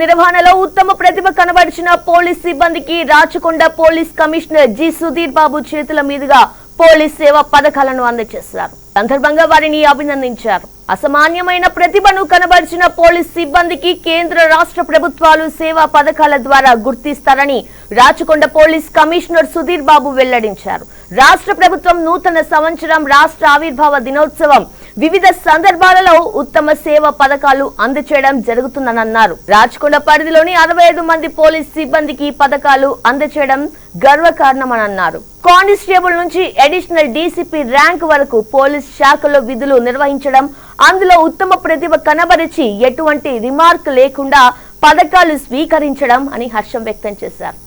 నిర్వహణలో ఉత్తమ ప్రతిభ కనబరిచిన పోలీస్ సిబ్బందికి Rachakonda police commissioner G Sudheer Babu చేతుల మీదుగా పోలీస్ సేవ పథకాలను అందజేశారు. సందర్భంగా వారిని అభినందించారు. అసామాన్యమైన ప్రతిభను కనబరిచిన పోలీస్ సిబ్బందికి కేంద్ర రాష్ట్ర ప్రభుత్వాలు సేవా పథకాల ద్వారా గుర్తిస్తారని రాచకొండ పోలీస్ కమిషనర్ సుధీర్ బాబు వెల్లడించారు. రాష్ట్ర ప్రభుత్వం నూతన సంవత్సరం రాష్ట్ర ఆవిర్భావ దినోత్సవం వివిధ సందర్భాలలో ఉత్తమ సేవ పథకాలు అందచేయడం జరుగుతుందని అన్నారు రాచకొండ పరిధిలోని అరవై ఐదు మంది పోలీస్ సిబ్బందికి పథకాలు అందచేయడం గర్వకారణమని అన్నారు కానిస్టేబుల్ నుంచి అడిషనల్ డీసీపీ ర్యాంక్ వరకు పోలీస్ శాఖలో విధులు నిర్వహించడం అందులో ఉత్తమ ప్రతిభ కనబరిచి ఎటువంటి రిమార్క్ లేకుండా పథకాలు స్వీకరించడం అని హర్షం వ్యక్తం చేశారు.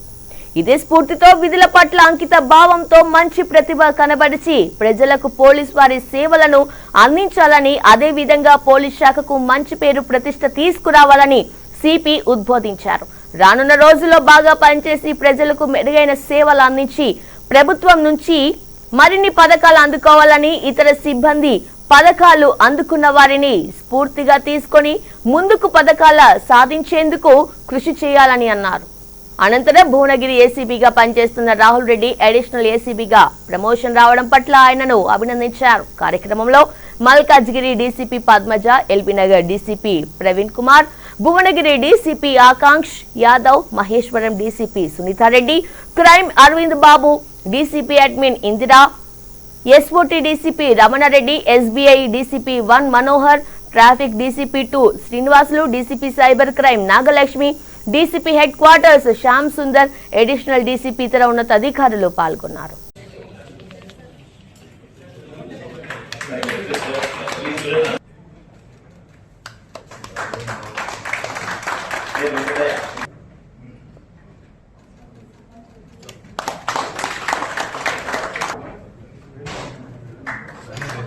ఇదే స్ఫూర్తితో విధుల పట్ల అంకిత భావంతో మంచి ప్రతిభ కనబరిచి ప్రజలకు పోలీస్ వారి సేవలను అందించాలని అదే విధంగా పోలీస్ శాఖకు మంచి పేరు ప్రతిష్ట తీసుకురావాలని సిపి ఉద్బోధించారు. రానున్న రోజుల్లో బాగా పనిచేసి ప్రజలకు మెరుగైన సేవలు అందించి ప్రభుత్వం నుంచి మరిన్ని పథకాలు అందుకోవాలని ఇతర సిబ్బంది పథకాలు అందుకున్న వారిని స్ఫూర్తిగా తీసుకొని ముందుకు పథకాల సాధించేందుకు కృషి చేయాలని అన్నారు. అనంతరం భువనగిరి ఏసీబీగా పనిచేస్తున్న రాహుల్ రెడ్డి అడిషనల్ ఏసీబీగా ప్రమోషన్ రావడం పట్ల ఆయనను అభినందించారు. కార్యక్రమంలో Malkajgiri DCP Padmaja LB Nagar DCP Praveen Kumar Bhuvanagiri DCP Akanksh Yadav Maheshwaram DCP Sunitha Reddy crime Aravind Babu DCP admin Indira SOT DCP Ramana Reddy SBI DCP one Manohar traffic DCP two Srinivasulu DCP cyber crime Nagalakshmi DCP headquarters Shyam Sundar additional DCP ఇతర ఉన్నతాధికారులు పాల్గొన్నారు.